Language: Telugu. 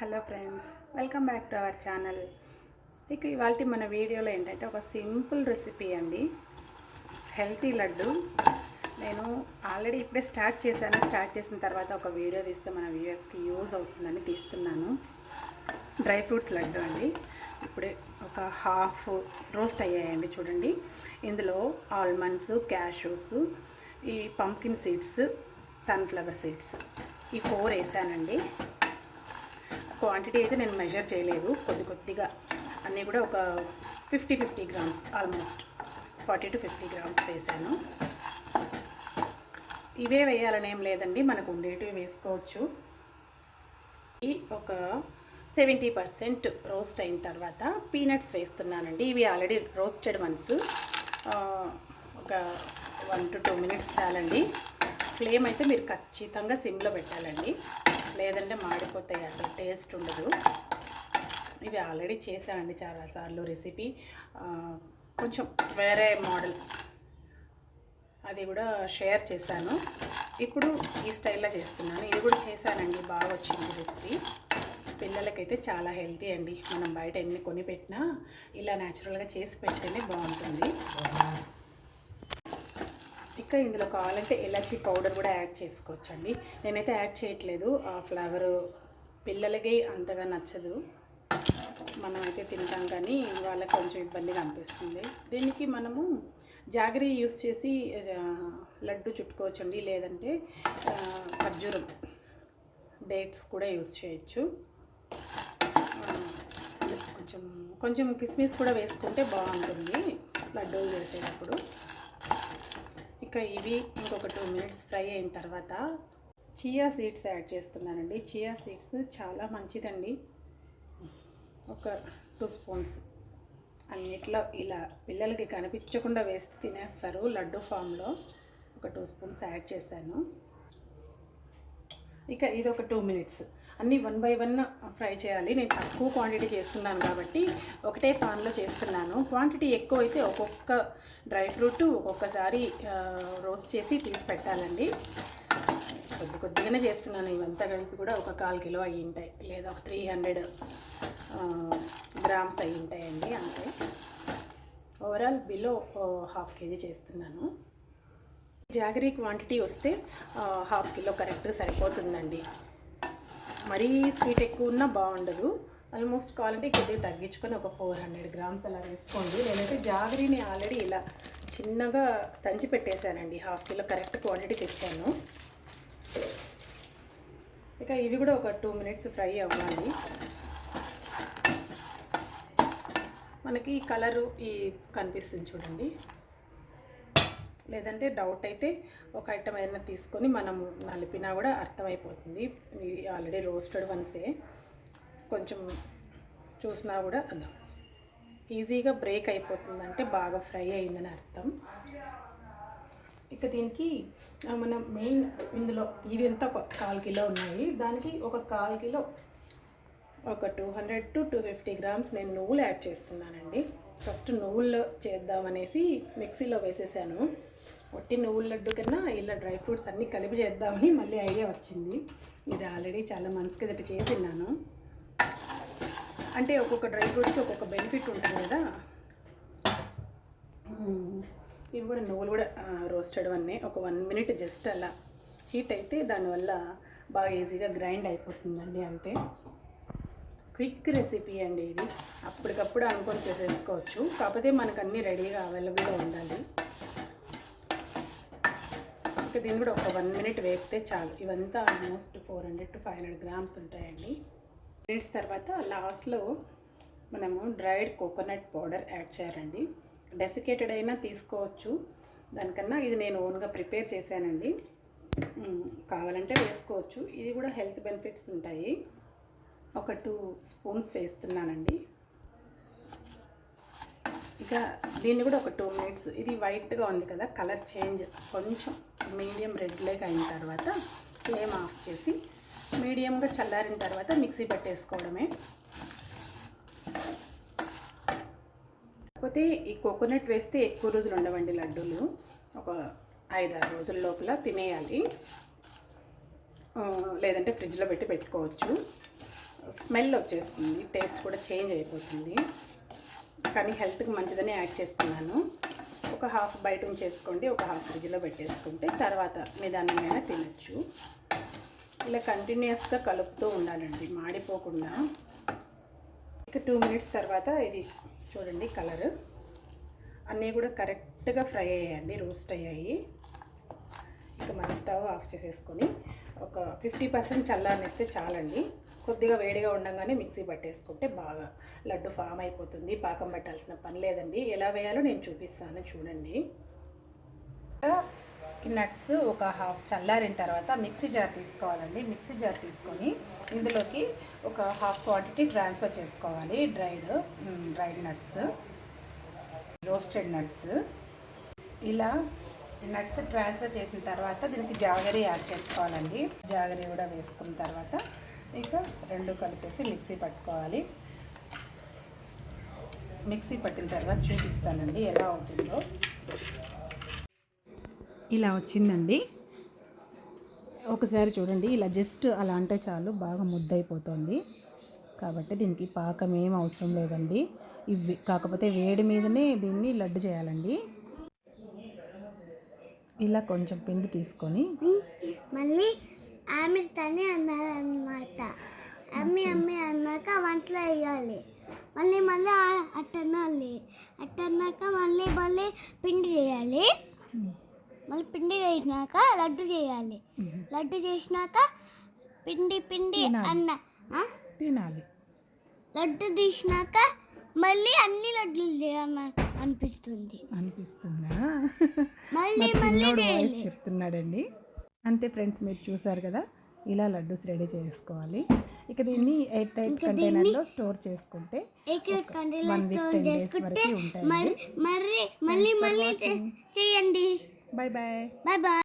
Hello friends welcome back to our channel. ఇక ఇవాళ మన వీడియోలో ఏంటంటే ఒక సింపుల్ రెసిపీ అండి. హెల్తీ లడ్డు. నేను ఆల్రెడీ ఇప్పుడే స్టార్ట్ చేశాను. స్టార్ట్ చేసిన తర్వాత ఒక వీడియో తీస్తే మన వ్యూయర్స్కి యూజ్ అవుతుందని తీస్తున్నాను. డ్రై ఫ్రూట్స్ లడ్డు అండి. ఇప్పుడే ఒక హాఫ్ రోస్ట్ అయ్యాయండి చూడండి. ఇందులో ఆల్మండ్స్ క్యాషూస్ ఈ పంకిన్ సీడ్స్ సన్ఫ్లవర్ సీడ్స్ ఈ ఫోర్ వేసానండి. క్వాంటిటీ అయితే నేను మెజర్ చేయలేదు. కొద్ది కొద్దిగా. అన్నీ కూడా ఒక fifty fifty grams almost forty to fifty grams వేసాను. ఇవే వేయాలని ఏం లేదండి మనకు ఉండేటివి వేసుకోవచ్చు. ఈ ఒక సెవెంటీ పర్సెంట్ రోస్ట్ అయిన తర్వాత పీనట్స్ వేస్తున్నానండి. ఇవి ఆల్రెడీ రోస్టెడ్ వన్స్ ఒక వన్ టు టూ మినిట్స్ చాలండి. ఫ్లేమ్ అయితే మీరు ఖచ్చితంగా సిమ్లో పెట్టాలండి. లేదంటే మాడిపోతాయి అసలు టేస్ట్ ఉండదు. ఇవి ఆల్రెడీ చేశానండి చాలాసార్లు రెసిపీ. కొంచెం వేరే మోడల్. అది కూడా షేర్ చేశాను. ఇప్పుడు ఈ స్టైల్లో చేస్తున్నాను. ఇది కూడా చేశానండి బాగా వచ్చింది రెసిపీ. పిల్లలకైతే చాలా హెల్తీ అండి. మనం బయట ఎన్ని కొని పెట్టినా ఇలా న్యాచురల్గా చేసి పెడితేనే బాగుంటుంది. ఇంకా ఇందులో కావాలంటే ఎలాచీ పౌడర్ కూడా యాడ్ చేసుకోవచ్చండి. నేనైతే యాడ్ చేయట్లేదు. ఆ ఫ్లేవర్ పిల్లలకి అంతగా నచ్చదు. మనమైతే తింటాం కానీ వాళ్ళకి కొంచెం ఇబ్బందిగా అనిపిస్తుంది. దీనికి మనము జాగరీ యూస్ చేసి లడ్డు చుట్టుకోవచ్చండి. లేదంటే ఖర్జూరం డేట్స్ కూడా యూస్ చేయొచ్చు. కొంచెం కొంచెం కిస్మిస్ కూడా వేసుకుంటే బాగుంటుంది లడ్డూలు చేసేటప్పుడు. ఇంకా ఇవి ఇంకొక టూ మినిట్స్ ఫ్రై అయిన తర్వాత చియా సీడ్స్ యాడ్ చేస్తున్నానండి. చియా సీడ్స్ చాలా మంచిదండి. ఒక టూ స్పూన్స్ అన్నిట్లో ఇలా పిల్లలకి కనిపించకుండా వేసి తినేస్తారు. లడ్డు ఫామ్లో ఒక టూ స్పూన్స్ యాడ్ చేశాను. ఇక ఇది ఒక టూ మినిట్స్. అన్నీ వన్ బై వన్ ఫ్రై చేయాలి. నేను తక్కువ క్వాంటిటీ చేస్తున్నాను కాబట్టి ఒకటే పాన్లో చేస్తున్నాను. క్వాంటిటీ ఎక్కువ అయితే ఒక్కొక్క డ్రై ఫ్రూట్ ఒక్కొక్కసారి రోస్ట్ చేసి తీసి పెట్టాలండి. కొద్ది కొద్దిగానే చేస్తున్నాను. ఇవంతా కలిపి కూడా ఒక కాల్ కిలో అయ్యి ఉంటాయి. లేదా ఒక త్రీ హండ్రెడ్ గ్రామ్స్ అయ్యి ఉంటాయండి అంతే. ఓవరాల్ బిలో హాఫ్ కేజీ చేస్తున్నాను. జాగరీ క్వాంటిటీ వస్తే హాఫ్ కిలో కరెక్ట్ సరిపోతుందండి. మరీ స్వీట్ ఎక్కువ ఉన్నా బాగుండదు. ఆల్మోస్ట్ క్వాలిటీ కొద్దిగా తగ్గించుకొని ఒక ఫోర్ హండ్రెడ్ గ్రామ్స్ అలా వేసుకోండి. నేనైతే జాగరీని ఆల్రెడీ ఇలా చిన్నగా తంచి పెట్టేశానండి. హాఫ్ కిలో కరెక్ట్ క్వాంటిటీ తెచ్చాను. ఇక ఇవి కూడా ఒక టూ మినిట్స్ ఫ్రై అవ్వాలి. మనకి కలరు ఈ కనిపిస్తుంది చూడండి. లేదంటే డౌట్ అయితే ఒక ఐటమ్ ఏదైనా తీసుకొని మనం నలిపినా కూడా అర్థమైపోతుంది. ఇది ఆల్రెడీ రోస్టెడ్ వన్సే కొంచెం చూసినా కూడా అర్థం. ఈజీగా బ్రేక్ అయిపోతుంది అంటే బాగా ఫ్రై అయిందని అర్థం. ఇక దీనికి మనం మెయిన్ ఇందులో ఇవి ఎంత కాల్ కిలో ఉన్నాయి? దానికి ఒక కాల్ కిలో ఒక two hundred to two fifty grams నేను నువ్వులు యాడ్ చేస్తున్నానండి. ఫస్ట్ నువ్వుల్లో చేద్దామనేసి మిక్సీలో వేసేసాను. ఒట్టి నువ్వుల లడ్డు కన్నా ఇలా డ్రై ఫ్రూట్స్ అన్నీ కలిపి చేద్దామని మళ్ళీ ఐడియా వచ్చింది. ఇది ఆల్రెడీ చాలా మంత్స్ కిందట చేసిన్నాను. అంటే ఒక్కొక్క డ్రై ఫ్రూట్కి ఒక్కొక్క బెనిఫిట్ ఉంటుంది కదా. ఇవి కూడా నువ్వులు కూడా రోస్టెడ్ వన్నే. ఒక వన్ మినిట్ జస్ట్ అలా హీట్ అయితే దానివల్ల బాగా ఈజీగా గ్రైండ్ అయిపోతుందండి అంతే. క్విక్ రెసిపీ అండి ఇది. అప్పటికప్పుడు అనుకొని చేసేసుకోవచ్చు. కాకపోతే మనకు అన్నీ రెడీగా అవైలబుల్గా ఉండాలి. ఇంకా దీన్ని కూడా ఒక వన్ మినిట్ వేపితే చాలు. ఇవంతా almost four hundred to five hundred grams ఉంటాయండి. మినిట్స్ తర్వాత లాస్ట్లో మనము డ్రైడ్ కోకోనట్ పౌడర్ యాడ్ చేయాలండి. డెసికేటెడ్ అయినా తీసుకోవచ్చు. దానికన్నా ఇది నేను ఓన్గా ప్రిపేర్ చేశానండి. కావాలంటే వేసుకోవచ్చు. ఇది కూడా హెల్త్ బెనిఫిట్స్ ఉంటాయి. ఒక టూ స్పూన్స్ వేస్తున్నానండి. ఇక దీన్ని కూడా ఒక టూ మినిట్స్ ఇది వైట్గా ఉంది కదా కలర్ చేంజ్ కొంచెం మీడియం రెడ్ అయిన తర్వాత ఫ్లేమ్ ఆఫ్ చేసి మీడియంగా చల్లారిన తర్వాత మిక్సీ పట్టేసుకోవడమే. కాకపోతే ఈ కోకోనట్ వేస్తే ఎక్కువ రోజులు ఉండవండి లడ్డూలు. ఒక ఐదారు రోజుల లోపల తినేయాలి. లేదంటే ఫ్రిడ్జ్లో పెట్టి పెట్టుకోవచ్చు. స్మెల్ వచ్చేస్తుంది టేస్ట్ కూడా చేంజ్ అయిపోతుంది. కానీ హెల్త్కి మంచిదని యాడ్ చేస్తున్నాను. ఒక హాఫ్ బయట ఉంచేసుకోండి ఒక హాఫ్ ఫ్రిడ్జ్లో పెట్టేసుకుంటే తర్వాత నిదానమైన తినచ్చు. ఇలా కంటిన్యూస్గా కలుపుతూ ఉండాలండి మాడిపోకుండా. ఇక టూ మినిట్స్ తర్వాత ఇది చూడండి కలర్. అన్నీ కూడా కరెక్ట్గా ఫ్రై అయ్యాయండి రోస్ట్ అయ్యాయి. ఇక మనం స్టవ్ ఆఫ్ చేసేసుకొని ఒక ఫిఫ్టీ పర్సెంట్ చల్లారనిస్తే చాలండి. కొద్దిగా వేడిగా ఉండగానే మిక్సీ పట్టేసుకుంటే బాగా లడ్డు ఫామ్ అయిపోతుంది. పాకం పట్టాల్సిన పని లేదండి. ఎలా వేయాలో నేను చూపిస్తాను చూడండి. ఈ నట్స్ ఒక హాఫ్ చల్లారిన తర్వాత మిక్సీ జార్ తీసుకోవాలండి. మిక్సీ జార్ తీసుకొని ఇందులోకి ఒక హాఫ్ క్వాంటిటీ ట్రాన్స్ఫర్ చేసుకోవాలి. Dried dried nuts roasted nuts. ఇలా నట్స్ ట్రాన్స్ఫర్ చేసిన తర్వాత దీనికి జాగరీ యాడ్ చేసుకోవాలండి. జాగరీ కూడా వేసుకున్న తర్వాత ఇక రెండు కలిపేసి మిక్సీ పట్టుకోవాలి. మిక్సీ పట్టిన తర్వాత చూపిస్తానండి ఎలా అవుతుందో ఇలా వచ్చిందండి. ఒకసారి చూడండి ఇలా జస్ట్ అలా అంటే చాలు బాగా ముద్దైపోతుంది కాబట్టి దీనికి పాకం ఏం అవసరం లేదండి. ఇవి కాకపోతే వేడి మీదనే దీన్ని లడ్డు చేయాలండి. ఇలా కొంచెం పిండి తీసుకొని మళ్ళీ ఆమె తని అన్నారనమాట అమ్మి అమ్మి అన్నాక వంటలో వేయాలి. మళ్ళీ మళ్ళీ అట్టనాలి. అట్టన్నాక మళ్ళీ మళ్ళీ పిండి చేయాలి. మళ్ళీ పిండి వేసినాక లడ్డు చేయాలి. లడ్డు చేసినాక పిండి పిండి. అన్న? తినాలి. లడ్డు తీసినాక మళ్ళీ అన్ని లడ్డులు చేయాలని అనిపిస్తుంది. అనిపిస్తుందా? మళ్ళీ మళ్ళీ చిన్నోడు వాయిస్ చెప్తున్నాడండి. అంతే ఫ్రెండ్స్ మీరు చూసారు కదా ఇలా లడ్డూస్ రెడీ చేసుకోవాలి. ఇక దీన్ని ఎయిట్ టైట్ కంటైనర్లో స్టోర్ చేసుకుంటే one week store ten days వరకు మళ్ళీ మళ్ళీ చేయండి. Bye bye bye bye